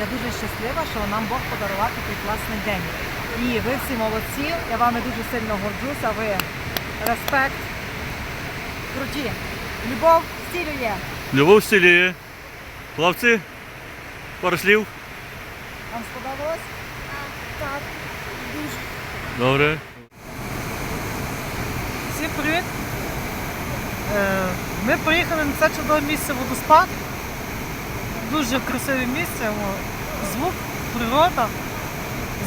Я дуже щаслива, що нам Бог подарував такий класний день. І ви всі молодці, я вами дуже сильно горджуся, ви респект, круті. Любов стілює. Любов стіліє. Хлопці, пару слів. Вам сподобалось? Так, дуже. Добре. Всім привіт! Е, Ми поїхали на це чудове місце водоспад. Дуже красиве місце. Звук, природа,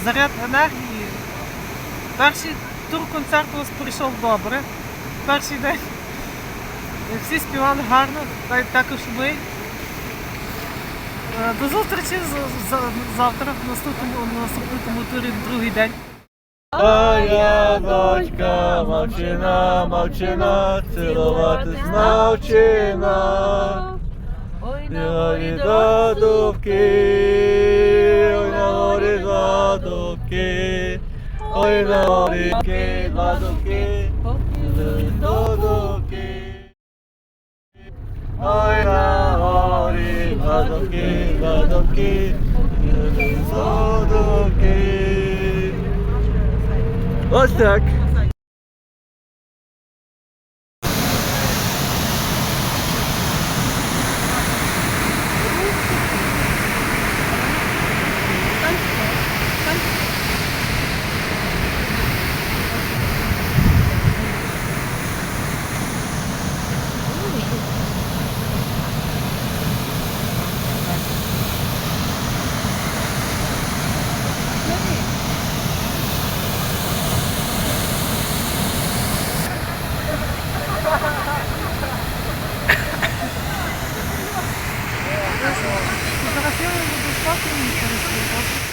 заряд енергії. Перший тур концерту у нас пройшов добре. Перший день. Всі співали гарно, також ми. Е, До зустрічі завтра в наступному, на наступному турі другий день. Моя дочка мовчина, мовчина, цілуватись навчина. Ой, На горі за дубки, ой на горі за дубки, ой на горі за дубки, за дубки. Ой на горі за дубки, за дубки, за дубки. Ось так. Фотографіруємо водоспад і не переслідували.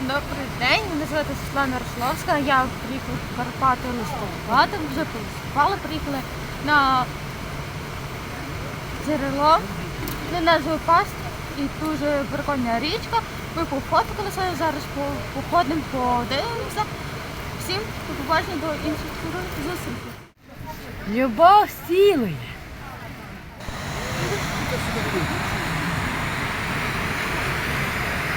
Добрий день, мене звати Світлана Рословська. Я приїхала в Карпати листопада, вже полистували, приїхали на джерело, не назву паст, і дуже прикольна річка. Ми пофоткалися, зараз походимо, подивимося. Всім до побачення до інших зустрічей. Любов стілює.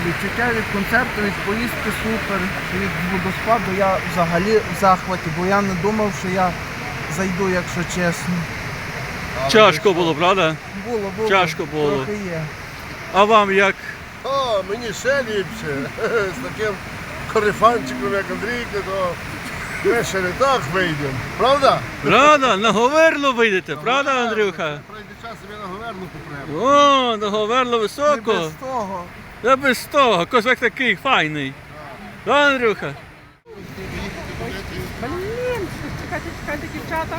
Відчуття від концерту, від поїздки супер, від водоспаду я взагалі в захваті, бо я не думав, що я зайду, якщо чесно. Тяжко було, правда? Було, було. Тяжко було. Трохи є. А вам як? О, мені ще ліпше. З таким корифанчиком, як Андрійко, то ми ще не так вийдемо. Правда? Правда? На Говерло вийдете, правда, Андрюха? Пройде час і ми на говерну попремо. О, на Говерло Не високо. без того. Та без того, козак такий файний. Да, Андрюха? Блін, чекайте, чекайте, дівчата.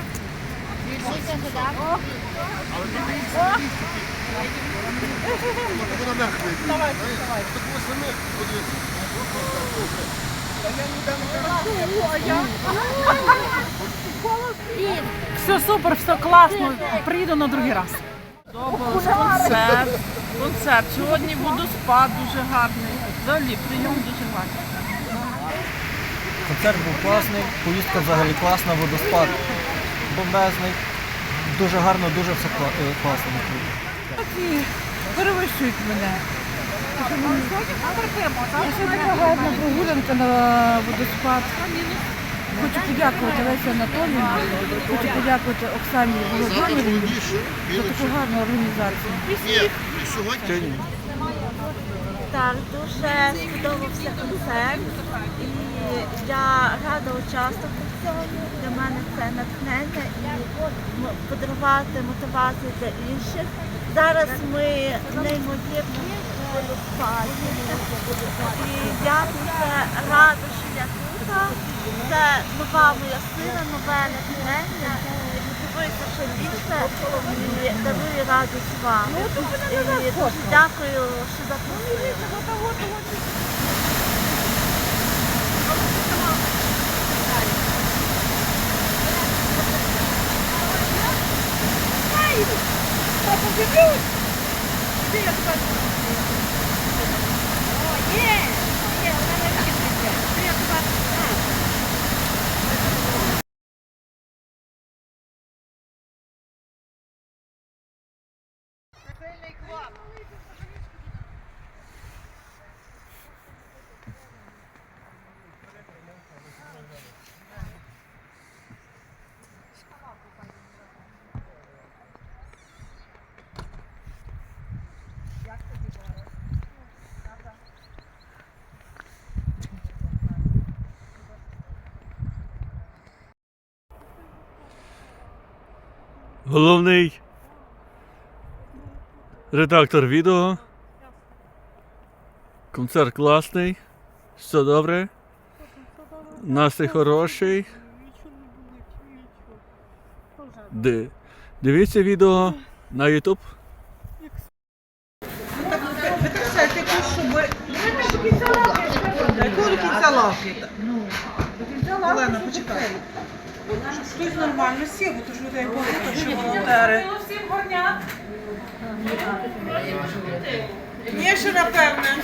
Вона. Так ось подивіться. Все супер, все класно. Приїду на другий раз. Концерт. Концерт. Сьогодні водоспад дуже гарний. Взагалі, прийом дуже гарний. Концерт був класний, поїздка взагалі класна, водоспад бомбезний. Дуже гарно, дуже все кла- класно. Перевищують мене. Сьогодні гарна прогулянка на водоспад. Хочу подякувати Лесі Анатоліївні, хочу подякувати Оксані Володимирівні за таку гарну організацію. Так, дуже сподобався концерт і я рада участвувати в цьому. Для мене це натхнення і подарувати мотивацію для інших. Зараз ми неймовірно в водоспаді. І я дуже рада, що я тут. Це нова моя сила, нове натхнення. Мотивується ще більше і дарую радість вам. І дуже дякую, що запросили. Головний редактор відео. Концерт класний. Все добре. Настрій хороший. Ди- Дивіться відео на YouTube. Яку до кінця лавки? Олена, почекай. Щоб хтось нормально сів, бо то ж людей багато, що волонтери. Ні, ще напевне.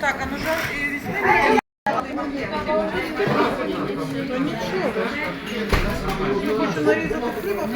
Так, а ну жар і візьми. То нічого. Хочу нарізати хліба.